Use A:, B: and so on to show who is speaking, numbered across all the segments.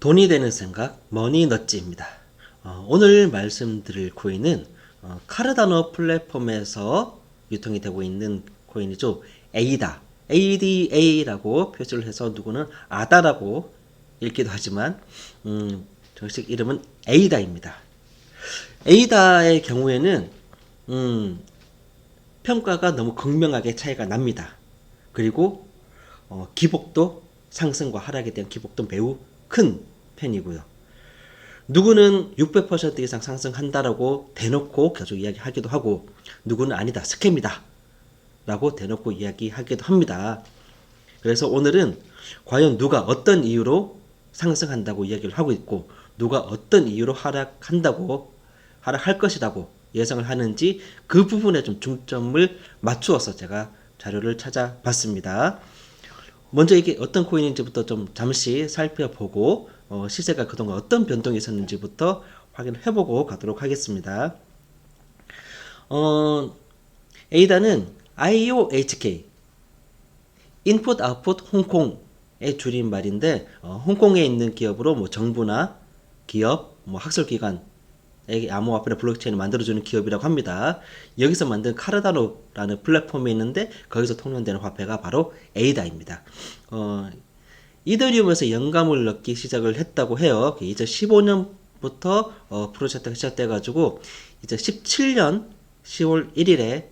A: 돈이 되는 생각, 머니 너찌입니다. 어, 오늘 말씀드릴 코인은 어, 카르다노 플랫폼에서 유통이 되고 있는 코인이죠. 에이다, ADA라고 표시를 해서 누구는 아다라고 읽기도 하지만 음, 정식 이름은 에이다입니다. 에이다의 경우에는 음, 평가가 너무 극명하게 차이가 납니다. 그리고 어, 기복도 상승과 하락에 대한 기복도 매우 큰 편이고요. 누구는 600% 이상 상승한다라고 대놓고 계속 이야기하기도 하고 누구는 아니다 스캠이다 라고 대놓고 이야기하기도 합니다. 그래서 오늘은 과연 누가 어떤 이유로 상승한다고 이야기를 하고 있고 누가 어떤 이유로 하락한다고 하락할 것이라고 예상을 하는지 그 부분에 좀 중점을 맞추어서 제가 자료를 찾아봤습니다. 먼저 이게 어떤 코인인지부터 좀 잠시 살펴보고 어, 시세가 그동안 어떤 변동이 있었는지부터 확인을 해보고 가도록 하겠습니다. 어, 에이다는 IOHK 인풋 아웃풋 홍콩의 줄임말인데 어, 홍콩에 있는 기업으로 뭐 정부나 기업, 뭐 학술기관 암호 화폐나 블록체인을 만들어주는 기업이라고 합니다. 여기서 만든 카르다노라는 플랫폼이 있는데 거기서 통용되는 화폐가 바로 에이다입니다. 어, 이더리움에서 영감을 얻기 시작을 했다고 해요. 2015년부터 어, 프로젝트가 시작돼가지고 이제 17년 10월 1일에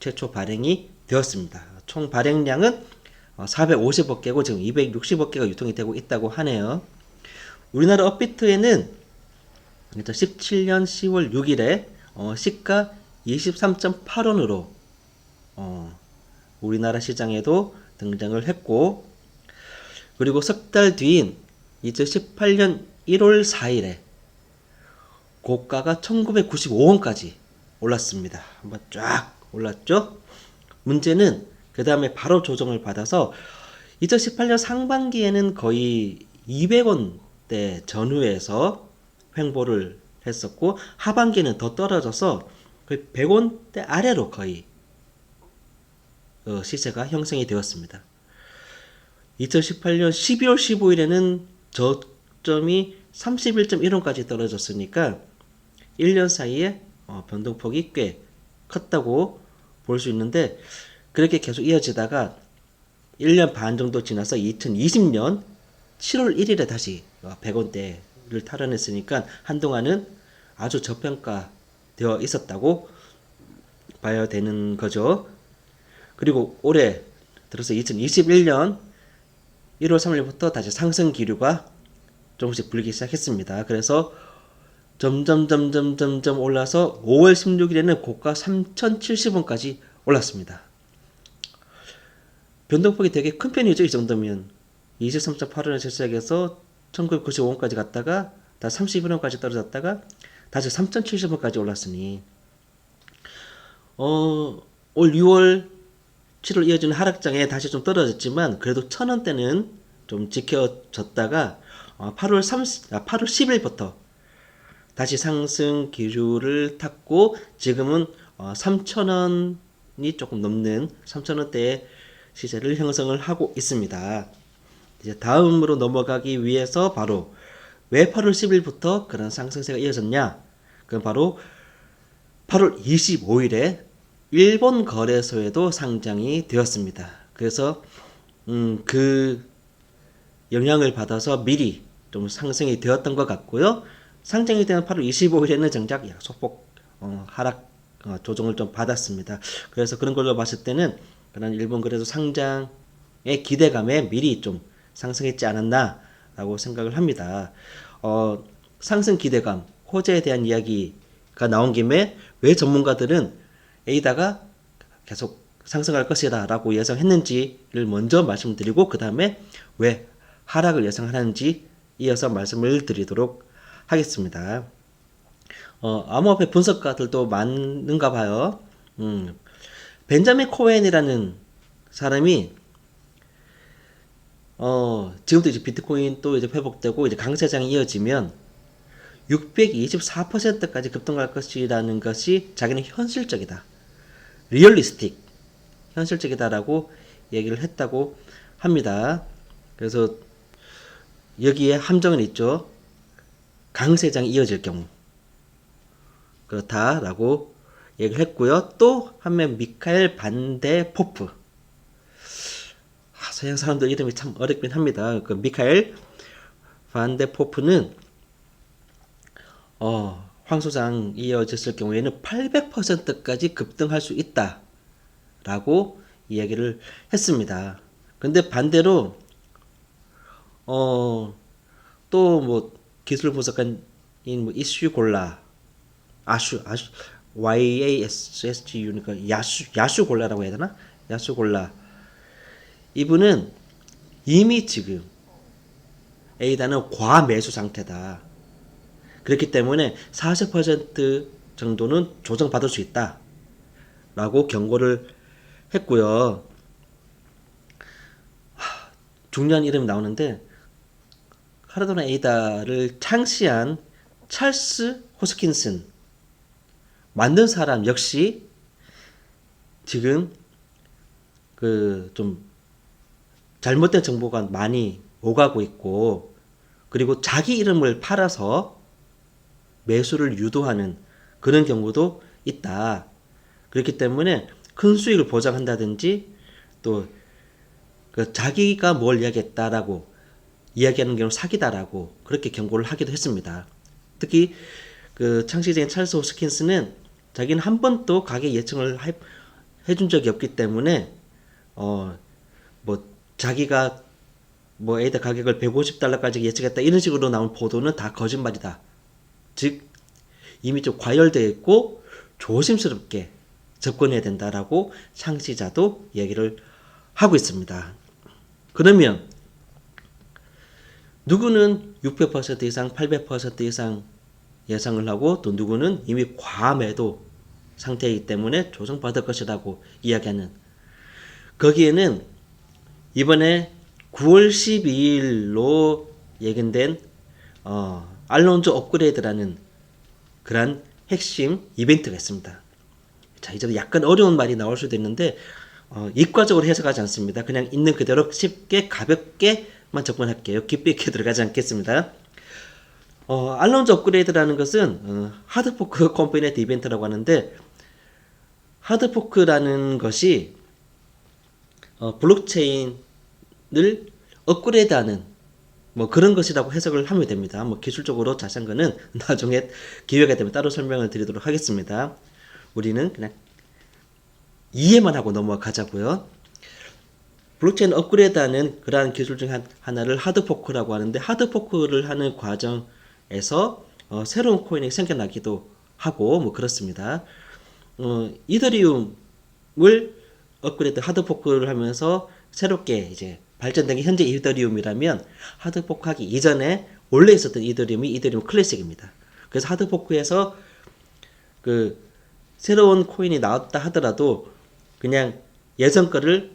A: 최초 발행이 되었습니다. 총 발행량은 450억 개고 지금 260억 개가 유통이 되고 있다고 하네요. 우리나라 업비트에는 17년 10월 6일에 어, 시가 23.8원으로 어, 우리나라 시장에도 등장을 했고 그리고 석 달 뒤인 2018년 1월 4일에 고가가 1995원까지 올랐습니다. 한번 쫙 올랐죠? 문제는 그 다음에 바로 조정을 받아서 2018년 상반기에는 거의 200원대 전후에서 횡보를 했었고 하반기는 더 떨어져서 거의 100원대 아래로 거의 어, 시세가 형성이 되었습니다. 2018년 12월 15일에는 저점이 31.1원까지 떨어졌으니까 1년 사이에 어, 변동폭이 꽤 컸다고 볼 수 있는데 그렇게 계속 이어지다가 1년 반 정도 지나서 2020년 7월 1일에 다시 100원대 를 탈환했으니까 한동안은 아주 저평가되어 있었다고 봐야 되는 거죠. 그리고 올해 들어서 2021년 1월 3일부터 다시 상승 기류가 조금씩 불기 시작했습니다. 그래서 점점 점점 점점 올라서 5월 16일에는 고가 3,070원까지 올랐습니다. 변동폭이 되게 큰 편이죠. 이 정도면 23.8원에서 시작해서 1995원까지 갔다가 다 31원까지 떨어졌다가 다시 3,070원까지 올랐으니 어, 올 6월 7월 이어지는 하락장에 다시 좀 떨어졌지만 그래도 천 원대는 좀 지켜졌다가 어, 8월 30, 아, 8월 10일부터 다시 상승 기류를 탔고 지금은 어, 3,000원이 조금 넘는 3,000원대의 시세를 형성을 하고 있습니다. 이제 다음으로 넘어가기 위해서 바로 왜 8월 10일부터 그런 상승세가 이어졌냐? 그건 바로 8월 25일에 일본 거래소에도 상장이 되었습니다. 그래서 음, 그 영향을 받아서 미리 좀 상승이 되었던 것 같고요. 상장이 되는 8월 25일에는 정작 소폭 어, 하락 어, 조정을 좀 받았습니다. 그래서 그런 걸로 봤을 때는 그런 일본 거래소 상장의 기대감에 미리 좀 상승했지 않았나라고 생각을 합니다. 어, 상승 기대감, 호재에 대한 이야기가 나온 김에 왜 전문가들은 에이다가 계속 상승할 것이다라고 예상했는지를 먼저 말씀드리고 그 다음에 왜 하락을 예상하는지 이어서 말씀을 드리도록 하겠습니다. 어, 암호화폐 분석가들도 많은가 봐요. 음, 벤자민 코엔이라는 사람이 어, 지금도 이제 비트코인 또 이제 회복되고 이제 강세장이 이어지면 624%까지 급등할 것이라는 것이 자기는 현실적이다. 리얼리스틱. 현실적이다라고 얘기를 했다고 합니다. 그래서 여기에 함정은 있죠. 강세장이 이어질 경우 그렇다라고 얘기를 했고요. 또 한 명 미카엘 반데 포프. 아, 서양 사람들 이름이 참 어렵긴 합니다. 그 미카엘 반데 포프는 어, 황소장 이어졌을 경우에는 800%까지 급등할 수 있다라고 이야기를 했습니다. 근데 반대로 어, 또 뭐 기술 분석가인 뭐 이슈 골라 아슈 아슈 YASSGU니까 야슈 야슈 골라라고 해야 되나? 야슈 골라 이분은 이미 지금 에이다는 과매수 상태다. 그렇기 때문에 40% 정도는 조정받을 수 있다. 라고 경고를 했고요. 하, 중요한 이름이 나오는데 카르도나 에이다를 창시한 찰스 호스킨슨 만든 사람 역시 지금 그 좀 잘못된 정보가 많이 오가고 있고 그리고 자기 이름을 팔아서 매수를 유도하는 그런 경우도 있다. 그렇기 때문에 큰 수익을 보장한다든지 또 그 자기가 뭘 이야기했다라고 이야기하는 경우 사기다라고 그렇게 경고를 하기도 했습니다. 특히 그 창시자인 찰스 호스킨스는 자기는 한 번도 가격 예측을 해, 해준 적이 없기 때문에 어뭐 자기가 뭐 에이다 가격을 150달러까지 예측했다 이런 식으로 나온 보도는 다 거짓말이다. 즉 이미 좀 과열되어 있고 조심스럽게 접근해야 된다라고 창시자도 얘기를 하고 있습니다. 그러면 누구는 600% 이상, 800% 이상 예상을 하고 또 누구는 이미 과매도 상태이기 때문에 조정받을 것이라고 이야기하는 거기에는 이번에 9월 12일로 예견된 어, 알론조 업그레이드라는 그런 핵심 이벤트가 있습니다. 자, 이제 약간 어려운 말이 나올 수도 있는데 어, 이과적으로 해석하지 않습니다. 그냥 있는 그대로 쉽게 가볍게만 접근할게요. 깊이 있게 들어가지 않겠습니다. 어, 알론즈 업그레이드라는 것은 어, 하드포크 컴포네트 이벤트라고 하는데 하드포크라는 것이 어, 블록체인을 업그레이드하는 뭐 그런 것이라고 해석을 하면 됩니다. 뭐 기술적으로 자세한 거는 나중에 기회가 되면 따로 설명을 드리도록 하겠습니다. 우리는 그냥 이해만 하고 넘어가자고요. 블록체인 업그레이드하는 그러한 기술 중 하나를 하드포크라고 하는데 하드포크를 하는 과정에서 어, 새로운 코인이 생겨나기도 하고 뭐 그렇습니다. 어, 이더리움을 업그레이드 하드포크를 하면서 새롭게 이제 발전된 게 현재 이더리움이라면 하드포크하기 이전에 원래 있었던 이더리움이 이더리움 클래식입니다. 그래서 하드포크에서 그 새로운 코인이 나왔다 하더라도 그냥 예전 거를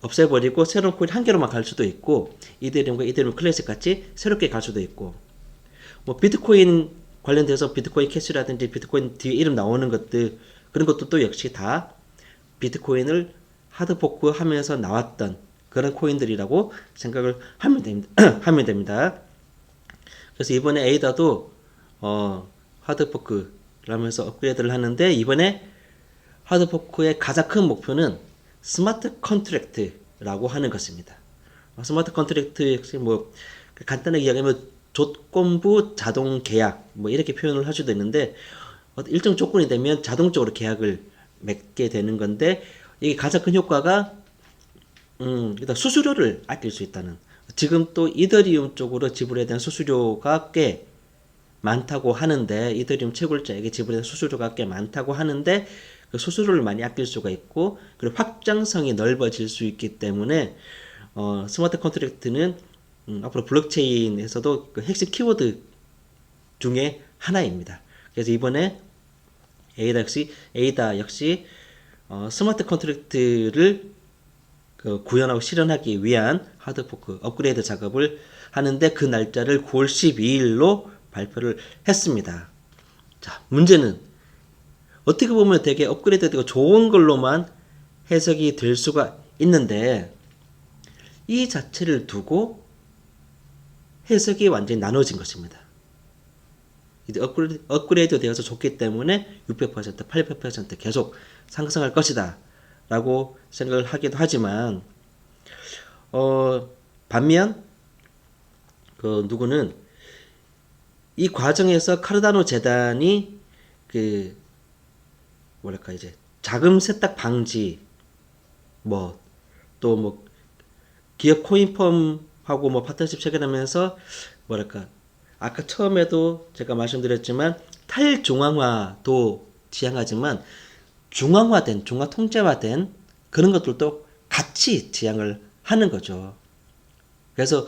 A: 없애버리고 새로운 코인 한 개로만 갈 수도 있고 이더리움과 이더리움 클래식 같이 새롭게 갈 수도 있고 뭐 비트코인 관련돼서 비트코인 캐시라든지 비트코인 뒤에 이름 나오는 것들 그런 것도 또 역시 다 비트코인을 하드포크 하면서 나왔던 그런 코인들이라고 생각을 하면 됩니다. 하면 됩니다. 그래서 이번에 에이다도 어, 하드포크라면서 업그레이드를 하는데 이번에 하드포크의 가장 큰 목표는 스마트 컨트랙트라고 하는 것입니다. 어, 스마트 컨트랙트 역시 뭐 간단하게 이야기하면 조건부 자동 계약 뭐 이렇게 표현을 할 수도 있는데 어, 일정 조건이 되면 자동적으로 계약을 맺게 되는 건데 이게 가장 큰 효과가 음, 일단 수수료를 아낄 수 있다는 지금 또 이더리움 쪽으로 지불해야 되는 수수료가 꽤 많다고 하는데 이더리움 채굴자에게 지불해야 되는 수수료가 꽤 많다고 하는데 그 수수료를 많이 아낄 수가 있고 그리고 확장성이 넓어질 수 있기 때문에 어, 스마트 컨트랙트는 음, 앞으로 블록체인에서도 그 핵심 키워드 중에 하나입니다. 그래서 이번에 에이다 역시 에이다 역시 어, 스마트 컨트랙트를 그 구현하고 실현하기 위한 하드포크 업그레이드 작업을 하는데 그 날짜를 9월 12일로 발표를 했습니다. 자, 문제는 어떻게 보면 되게 업그레이드 되고 좋은 걸로만 해석이 될 수가 있는데 이 자체를 두고 해석이 완전히 나눠진 것입니다. 이제 업그레이드, 업그레이드 되어서 좋기 때문에 600%, 800% 계속 상승할 것이다. 라고 생각을 하기도 하지만, 어, 반면, 그, 누구는 이 과정에서 카르다노 재단이 그, 뭐랄까, 이제 자금 세탁 방지, 뭐, 또 뭐, 기업 코인펌하고 뭐 파트너십 체결하면서, 뭐랄까, 아까 처음에도 제가 말씀드렸지만 탈중앙화도 지향하지만 중앙화된 중앙 통제화된 그런 것들도 같이 지향을 하는 거죠. 그래서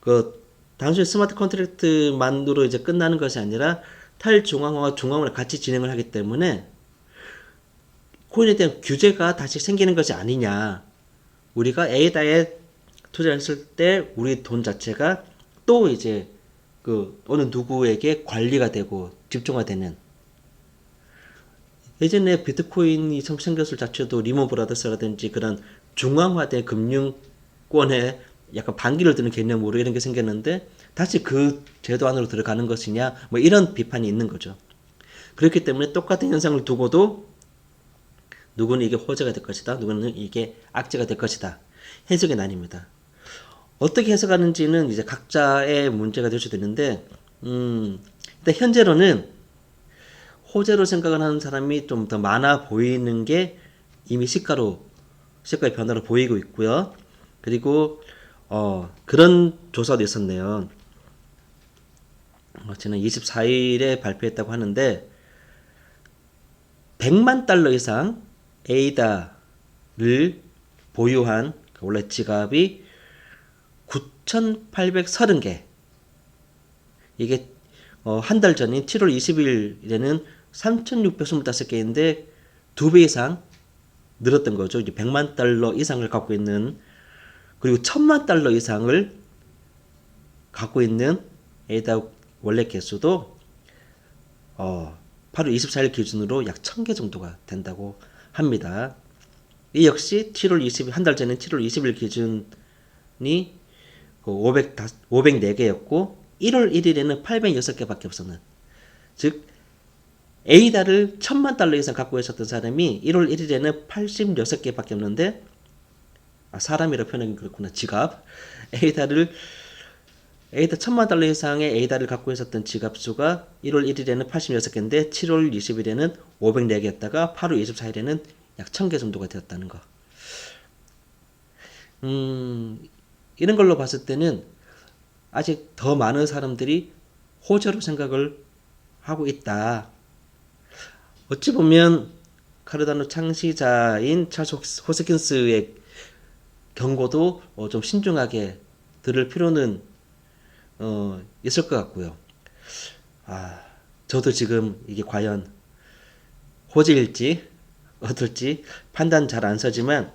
A: 그 단순히 스마트 컨트랙트만으로 이제 끝나는 것이 아니라 탈중앙화와 중앙화를 같이 진행을 하기 때문에 코인에 대한 규제가 다시 생기는 것이 아니냐. 우리가 에이다에 투자했을 때 우리 돈 자체가 또 이제 그 어느 누구에게 관리가 되고 집중화되는 예전에 비트코인이 처음 생겼을 자체도 리먼 브라더스라든지 그런 중앙화된 금융권에 약간 반기를 드는 개념으로 이런 게 생겼는데 다시 그 제도 안으로 들어가는 것이냐 뭐 이런 비판이 있는 거죠. 그렇기 때문에 똑같은 현상을 두고도 누구는 이게 호재가 될 것이다, 누구는 이게 악재가 될 것이다 해석이 나뉩니다. 어떻게 해석하는지는 이제 각자의 문제가 될 수도 있는데, 음, 일단 현재로는 호재로 생각을 하는 사람이 좀 더 많아 보이는 게 이미 시가로, 시가의 변화로 보이고 있고요. 그리고, 어, 그런 조사도 있었네요. 어, 지난 24일에 발표했다고 하는데, 100만 달러 이상 에이다를 보유한 원래 지갑이 9,830개. 이게 어, 한 달 전인 7월 20일에는 3,625개인데 두 배 이상 늘었던 거죠. 이제 100만 달러 이상을 갖고 있는 그리고 1,000만 달러 이상을 갖고 있는 에이다 원래 개수도 어, 8월 24일 기준으로 약 1000개 정도가 된다고 합니다. 이 역시 7월 20일 한 달 전인 7월 20일 기준이 500, 504개였고 1월 1일에는 806개밖에 없었는 즉 에이다를 1000만 달러 이상 갖고 있었던 사람이 1월 1일에는 86개밖에 없는데 아, 사람이라 표현하기 그렇구나 지갑 에이다를 에이다 1000만 달러 이상의 에이다를 갖고 있었던 지갑 수가 1월 1일에는 86개인데 7월 20일에는 504개였다가 8월 24일에는 약 1000개 정도가 되었다는 거. 음, 이런 걸로 봤을 때는 아직 더 많은 사람들이 호재로 생각을 하고 있다. 어찌 보면 카르다노 창시자인 찰스 호스킨스의 경고도 어, 좀 신중하게 들을 필요는 어, 있을 것 같고요. 아, 저도 지금 이게 과연 호재일지 어떨지 판단 잘 안 서지만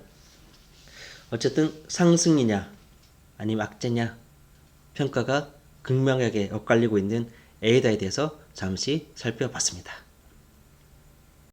A: 어쨌든 상승이냐 아니면 악재냐 평가가 극명하게 엇갈리고 있는 에이다에 대해서 잠시 살펴봤습니다.